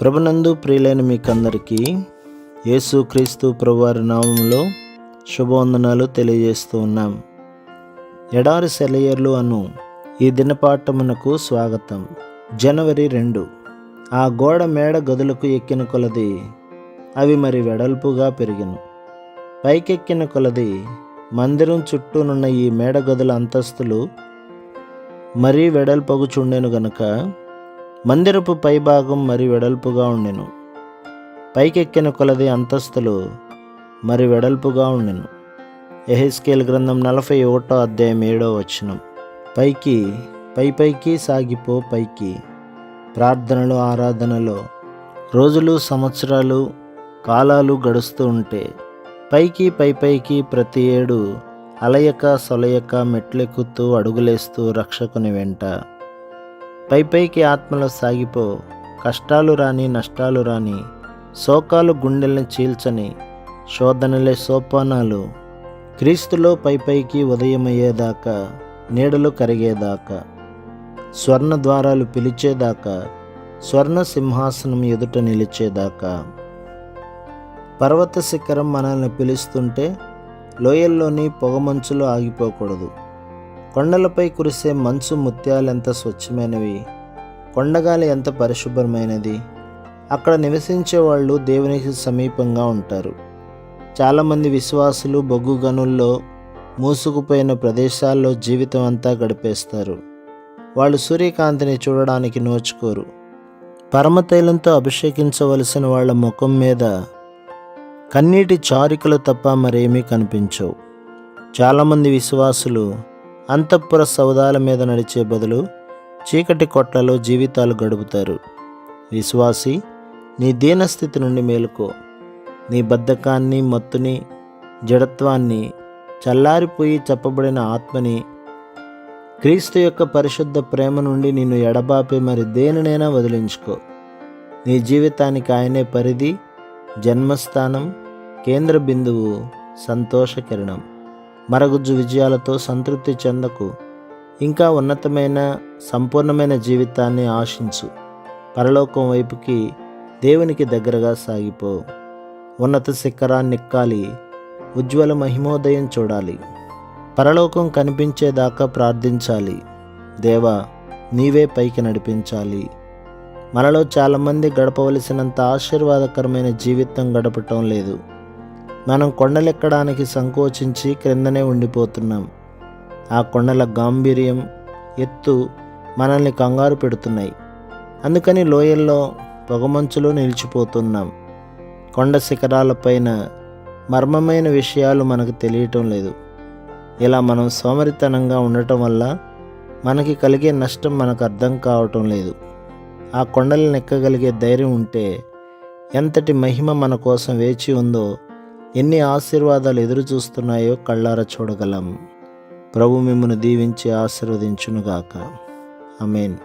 ప్రభునందు ప్రియులైన మీకందరికీ యేసు క్రీస్తు ప్రభువారి నామంలో శుభవందనాలు తెలియజేస్తూ ఉన్నాం. ఎడారి సెలయర్లు అను ఈ దినపాఠమునకు స్వాగతం. జనవరి రెండు. ఆ గోడ మేడ గదులకు ఎక్కిన కొలది అవి మరి వెడల్పుగా పెరిగిను. పైకెక్కిన కొలది మందిరం చుట్టూనున్న ఈ మేడ గదుల అంతస్తులు మరీ వెడల్పగుచుండెను గనుక మందిరపు పైభాగం మరి వెడల్పుగా ఉండెను. పైకెక్కిన కొలది అంతస్తులు మరి వెడల్పుగా ఉండెను. ఎహెస్కేల్ గ్రంథం నలభై ఒకటో అధ్యాయం ఏడో వచనం. పైకి పై పైకి సాగిపో పైకి. ప్రార్థనలు ఆరాధనలో రోజులు సంవత్సరాలు కాలాలు గడుస్తూ ఉంటే పైకి పై పైకి ప్రతి ఏడు అలయక సొలయక మెట్లెక్కుతూ అడుగులేస్తూ రక్షకుని వెంట పైపైకి ఆత్మలో సాగిపో. కష్టాలు రాని నష్టాలు రాని శోకాలు గుండెల్ని చీల్చని శోధనలే సోపానాలు. క్రీస్తులో పైపైకి ఉదయమయ్యేదాకా నీడలు కరిగేదాకా స్వర్ణ ద్వారాలు పిలిచేదాకా స్వర్ణ సింహాసనం ఎదుట నిలిచేదాకా. పర్వత శిఖరం మనల్ని పిలుస్తుంటే లోయల్లోని పొగమంచులో ఆగిపోకూడదు. కొండలపై కురిసే మంచు ముత్యాలెంత స్వచ్ఛమైనవి కొండగాలి ఎంత పరిశుభ్రమైనది. అక్కడ నివసించే వాళ్ళు దేవునికి సమీపంగా ఉంటారు. చాలామంది విశ్వాసులు బొగ్గు గనుల్లో మూసుకుపోయిన ప్రదేశాల్లో జీవితం అంతా గడిపేస్తారు. వాళ్ళు సూర్యకాంతిని చూడడానికి నోచుకోరు. పరమతైలంతో అభిషేకించవలసిన వాళ్ళ ముఖం మీద కన్నీటి చారికలు తప్ప మరేమీ కనిపించవు. చాలామంది విశ్వాసులు అంతఃపుర సౌదాల మీద నడిచే బదులు చీకటి కొట్లలో జీవితాలు గడుపుతారు. విశ్వాసి నీ దీనస్థితి నుండి మేలుకో. నీ బద్ధకాన్ని మత్తుని జడత్వాన్ని చల్లారిపోయి చెప్పబడిన ఆత్మని క్రీస్తు యొక్క పరిశుద్ధ ప్రేమ నుండి నిన్ను ఎడబాపే మరి దేనినైనా వదిలించుకో. నీ జీవితానికి ఆయనే పరిధి జన్మస్థానం కేంద్ర బిందువు సంతోష కిరణం. మరగుజ్జు విజయాలతో సంతృప్తి చెందకు ఇంకా ఉన్నతమైన సంపూర్ణమైన జీవితాన్ని ఆశించు. పరలోకం వైపుకి దేవునికి దగ్గరగా సాగిపో. ఉన్నత శిఖరాన్ని ఎక్కాలి. ఉజ్వల మహిమోదయం చూడాలి. పరలోకం కనిపించేదాకా ప్రార్థించాలి. దేవా నీవే పైకి నడిపించాలి. మనలో చాలామంది గడపవలసినంత ఆశీర్వాదకరమైన జీవితం గడపటం లేదు. మనం కొండలెక్కడానికి సంకోచించి క్రిందనే ఉండిపోతున్నాం. ఆ కొండల గాంభీర్యం ఎత్తు మనల్ని కంగారు పెడుతున్నాయి. అందుకని లోయల్లో పొగమంచులో నిలిచిపోతున్నాం. కొండ శిఖరాలపైన మర్మమైన విషయాలు మనకు తెలియటం లేదు. ఇలా మనం సోమరితనంగా ఉండటం వల్ల మనకి కలిగే నష్టం మనకు అర్థం కావటం లేదు. ఆ కొండలను ఎక్కగలిగే ధైర్యం ఉంటే ఎంతటి మహిమ మన కోసం వేచి ఉందో ఎన్ని ఆశీర్వాదాలు ఎదురు చూస్తున్నాయో కళ్ళారా చూడగలం. ప్రభు మిమ్మల్ని దీవించి ఆశీర్వదించునుగాక. అమేన్